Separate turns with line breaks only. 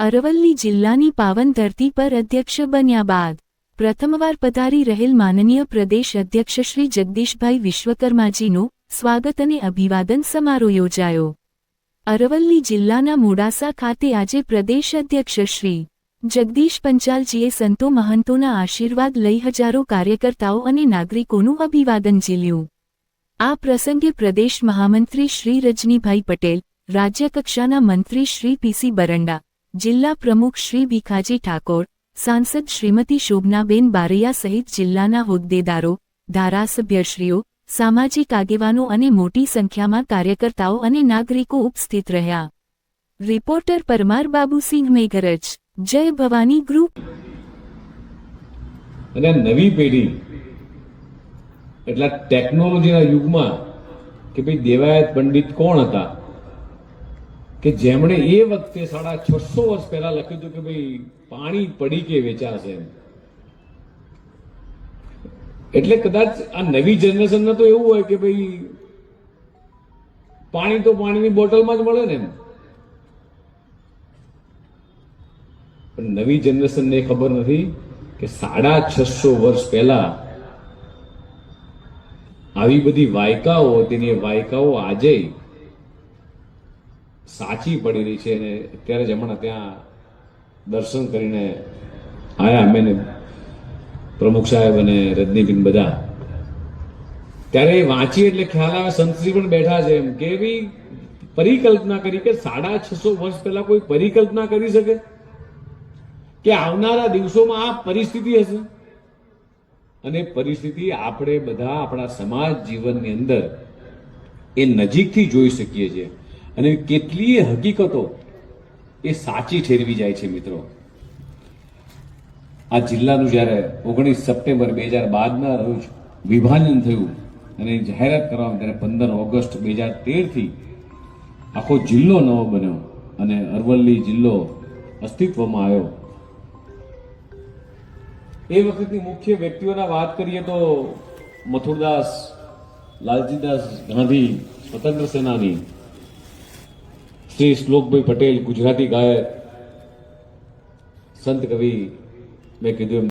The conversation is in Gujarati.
અરવલ્લી જિલ્લાની પાવન ધરતી પર અધ્યક્ષ બન્યા બાદ પ્રથમવાર પધારી રહેલ માનનીય પ્રદેશ અધ્યક્ષ શ્રી જગદીશભાઈ વિશ્વકર્માજીનું સ્વાગત અને અભિવાદન સમારોહ યોજાયો. અરવલ્લી જિલ્લાના મોડાસા ખાતે આજે પ્રદેશ અધ્યક્ષ શ્રી જગદીશ પંચાલજીએ સંતો મહંતોના આશીર્વાદ લઈ હજારો કાર્યકર્તાઓ અને નાગરિકોનું અભિવાદન ઝીલ્યું. આ પ્રસંગે પ્રદેશ મહામંત્રી શ્રી રજનીભાઈ પટેલ, રાજ્યકક્ષાના મંત્રી શ્રી પીસી બરંડા જિલ્લા પ્રમુખ શ્રી ભીખાજી ઠાકોર, સાંસદ શ્રીમતી શોભનાબેન બારૈયા સહિત જિલ્લાના હોદ્દેદારો, ધારાસભ્યશ્રીઓ, સામાજિક આગેવાનો અને મોટી સંખ્યામાં કાર્યકર્તાઓ અને નાગરિકો ઉપસ્થિત રહ્યા. રિપોર્ટર પરમાર બાબુસિંહ મેઘરજ, જય ભવાની ગ્રુપ.
અને નવી પેઢી, એટલા ટેકનોલોજીના યુગમાં કે ભાઈ દેવાયત પંડિત કોણ હતા? કે જેમણે એ વખતે સાડા છસો વર્ષ પહેલા લખ્યું હતું કે ભાઈ, પાણી પડી કે વેચાશે એટલે કદાચ આ નવી જનરેશનને તો એવું હોય કે ભાઈ, પાણી તો પાણીની બોટલમાં જ મળે ને પણ નવી જનરેશનને ખબર નથી કે સાડા છસો વર્ષ પહેલા આવી બધી વાયકાઓ, તેની વાયકાઓ આજે સાચી પડી રહી છે અને અત્યારે જ હમણાં ત્યાં દર્શન કરીને આવ્યા અમે પ્રમુખ સાહેબ અને રજનીબેન બધા. ત્યારે વાંચી એટલે ખ્યાલ આવે, સંતશ્રી પણ બેઠા છે એમ કે એવી પરિકલ્પના કરી કે સાડા છસો વર્ષ પહેલા કોઈ પરિકલ્પના કરી શકે? કે આવનારા દિવસોમાં આ પરિસ્થિતિ હશે? અને પરિસ્થિતિ આપણે બધા આપણા સમાજ જીવનની અંદર એ નજીકથી જોઈ શકીએ છીએ. અને કેટલીય હકીકતો એ સાચી ઠેરવી જાય છે મિત્રો. આ જિલ્લાનું જ્યારે ઓગણીસ સપ્ટેમ્બર બે હજાર બારના રોજ વિભાજન થયું અને જાહેરાત કરવામાં ત્યારે પંદર ઓગસ્ટ બે હજાર તેરથી આખો જિલ્લો નવો બન્યો અને અરવલ્લી જિલ્લો અસ્તિત્વમાં આવ્યો. એ વખતની મુખ્ય વ્યક્તિઓના વાત કરીએ તો મથુરદાસ, લાલજીદાસ ગાંધી, સ્વતંત્ર સેનાની શ્રી શ્લોકભાઈ પટેલ ગુજરાતી ગાયક સંત કવિ મેં કીધું